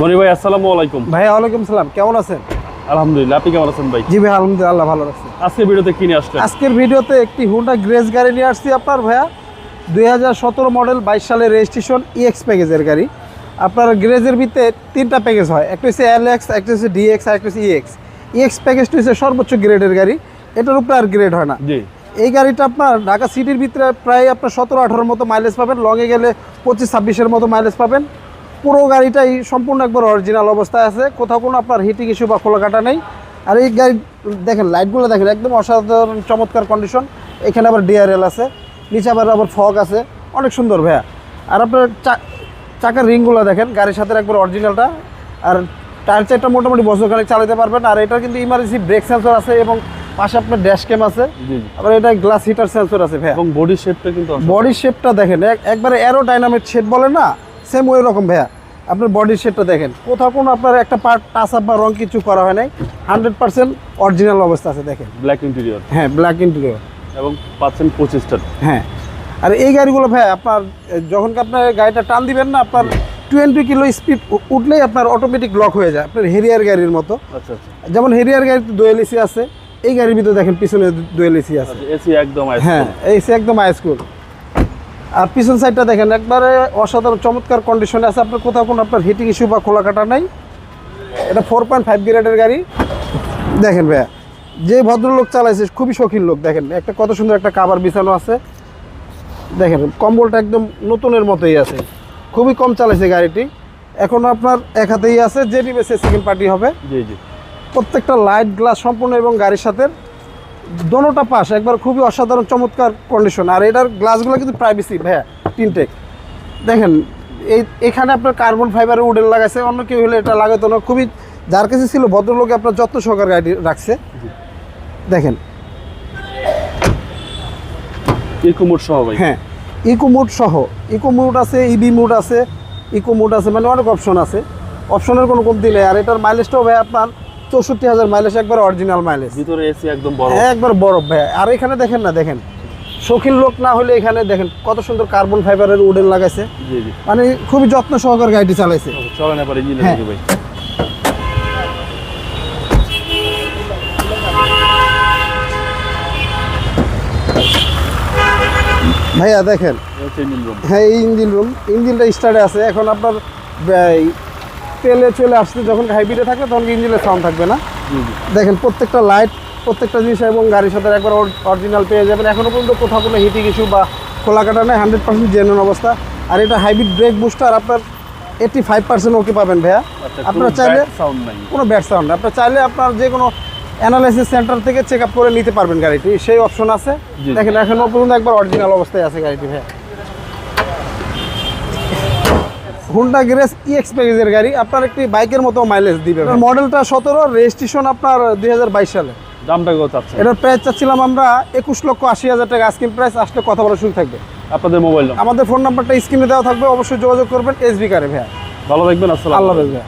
মনি ভাই আসসালামু আলাইকুম। ভাই ওয়ালাইকুম সালাম। কেমন আছেন? আলহামদুলিল্লাহ আপনি কেমন আছেন ভাই? জি ভাই আলহামদুলিল্লাহ ভালো আছি আজকে ভিডিওতে কিনে আসলেন? আজকের ভিডিওতে একটি হুন্ডা গ্রেস গাড়ি নিয়ে আসছি আপনার ভাইয়া। দুই হাজার সতেরো মডেল বাইশ সালের রেজিস্ট্রেশন ইএক্স প্যাকেজের গাড়ি। আপনার গ্রেজের ভিতরে তিনটা প্যাকেজ হয়। একটা হচ্ছে এল এক্স একটা হচ্ছে ডিএক্স আর একটা হচ্ছে ইএক্স ইএক্স প্যাকেজটা হচ্ছে সর্বোচ্চ গ্রেডের গাড়ি। এটার উপরে আর গ্রেড হয় না। জি। এই গাড়িটা আপনার ঢাকা সিটির ভিতরে প্রায় আপনার সতেরো আঠারোর মতো মাইলেজ পাবেন। লংয়ে গেলে পঁচিশ ছাব্বিশের মতো মাইলেজ পাবেন। পুরো গাড়িটাই সম্পূর্ণ একবার অরিজিনাল অবস্থায় আছে। কোথাও কোনো আপনার হিটিং ইস্যু বা খোলা কাটা নেই। আর এই গাড়ি দেখেন লাইটগুলো দেখেন একদম অসাধারণ চমৎকার কন্ডিশন এখানে আবার ডিআরএল আছে নিচে আবার আবার ফগ আছে। অনেক সুন্দর ভাইয়া। আর আপনার চা- চাকার রিংগুলো দেখেন গাড়ির সাথে একবার অরিজিনালটা আর টায়ার চারটা মোটামুটি বছর খানিক চালাতে পারবেন। আর এটা কিন্তু ইমার্জেন্সি ব্রেক সেন্সর আছে এবং পাশে আপনার ড্যাশ ক্যাম আছে। আবার এটা গ্লাস হিটার সেন্সর আছে ভাইয়া। এবং বডি শেপটা কিন্তু। বডি শেপটা দেখেন এক- একবারে অ্যারো ডাইনামিক শেপ বলে না সেম ওই রকম ভাইয়া। আপনার বডি শেপটা দেখেন। কোথাও কোনো আপনার একটা পার্ট টাচ আপ বা রং কিছু করা হয় নাই। হান্ড্রেড পার্সেন্ট অরিজিনাল অবস্থা আছে দেখেন। ব্ল্যাক ইন্টেরিয়র হ্যাঁ ব্ল্যাক ইন্টেরিয়র এবং পাচ্ছেন পঁচিশটা হ্যাঁ। আর এই গাড়িগুলো ভাই আপনার যখন কি আপনার গাড়িটা টান দিবেন না আপনার টোয়েন্টি কিলো স্পিড উঠলেই আপনার অটোমেটিক লক হয়ে যায়। আপনার হেরিয়ার গাড়ির মতো। আচ্ছা আচ্ছা। যেমন হেরিয়ার গাড়িতে দোয়েল এসি আছে এই গাড়ির ভিতরে দেখেন পিছনে দোয়েল এসি আছে। এসি একদম হ্যাঁ cold। এই সে একদম হাই স্কুল আর পিছন সাইডটা দেখেন একবারে অসাধারণ চমৎকার কন্ডিশনে আছে। আপনার কোথাও কোনো আপনার হিটিং ইস্যু বা খোলা কাটা নাই। এটা ফোর পয়েন্ট ফাইভ গ্রেডের গাড়ি। দেখেন ভাইয়া যে ভদ্রলোক চালাইছে খুবই শৌখিন লোক দেখেন। একটা কত সুন্দর একটা কাবার বিছানো আছে। দেখেন কম্বলটা একদম নতুনের মতোই আছে। খুবই কম চালাইছে গাড়িটি। এখন আপনার এক হাতেই আছে যে নিবে সে সেকেন্ড পার্টি হবে। জি জি। প্রত্যেকটা লাইট গ্লাস সম্পূর্ণ এবং গাড়ির সাথে দোনোটা পাশ একবার খুবই অসাধারণ চমৎকার কন্ডিশন আর এটার গ্লাসগুলো কিন্তু প্রাইভেসি ভাইয়া তিনটেক দেখেন এই এখানে আপনার কার্বন ফাইবারের উডেন লাগাইছে অন্য কেউ হলে এটা লাগাতো না। খুবই যার কাছে ছিল ভদ্রলোকে আপনার যত্ন সহকার গাড়ি রাখছে। দেখেন। ইকো মোড সহ ভাই। হ্যাঁ ইকো মুড সহ। ইকো মুড আছে ইবি মুড আছে ইকো মুড আছে মানে অনেক অপশন আছে। অপশনের কোনো কমতি নেই। আর এটার মাইলেজটাও ভাই আপনার চৌষট্টি হাজার মাইলেজ একবার অরিজিনাল মাইলেজ ভিতরে এসি একদম বড় একবার বরফ ভাই আর এখানে দেখেন না দেখেন। শৌখিন লোক না হলে এখানে দেখেন কত সুন্দর কার্বন ফাইবারের উডেন লাগাইছে। মানে খুবই যত্ন সহকার গাড়িটি চালাইছে। চলেন এবার ইঞ্জিনে হ্যাঁ। ভাই। ভাইয়া দেখেন। হ্যাঁ ইঞ্জিন রুম ইঞ্জিনটা স্টার্টে আছে। এখন আপনার তেলে চলে আসতে যখন হাইব্রিডে থাকবে তখন ইঞ্জিনের সাউন্ড থাকবে না? দেখেন প্রত্যেকটা লাইট প্রত্যেকটা জিনিস এবং গাড়ির সাথে একবার অরিজিনাল পেয়ে যাবেন। এখনও পর্যন্ত কোথাও কোনো হিটিং ইস্যু বা খোলা কাটা নেই হান্ড্রেড পার্সেন্ট জেনুইন অবস্থা। আর এটা হাইব্রিড ব্রেক বুস্টার আপনার এইটি ফাইভ পার্সেন্ট ওকে পাবেন ভাইয়া। আচ্ছা আপনারা চাইলে কোনো ব্যাড সাউন্ড আপনার চাইলে আপনার যে কোনো অ্যানালাইসিস সেন্টার থেকে চেক আপ করে নিতে পারবেন গাড়িটি। সেই অপশন আছে। দেখেন এখনও পর্যন্ত একবার অরিজিনাল অবস্থায় আছে গাড়িটি ভাইয়া। হুন্ডা গ্রেস ইএক্স প্যাকেজের গাড়ি আপনার একটি বাইকের মতো মাইলেজ দিবে। মডেলটা সতেরো রেজিস্ট্রেশন আপনার দুই হাজার বাইশ সালে। দামটা কত চাচ্ছে এটার প্রাইস চাচ্ছিলাম আমরা একুশ লক্ষ আশি হাজার টাকা। আজকের প্রাইস আসলে কথা বলার সুযোগ থাকবে। আপনাদের মোবাইল আমাদের ফোন নাম্বারটা স্ক্রিনে দেওয়া থাকবে। অবশ্যই যোগাযোগ করবেন এসবি কারে ভাইয়া। ভালো থাকবেন আসসালাম আল্লাহ ভাইয়া।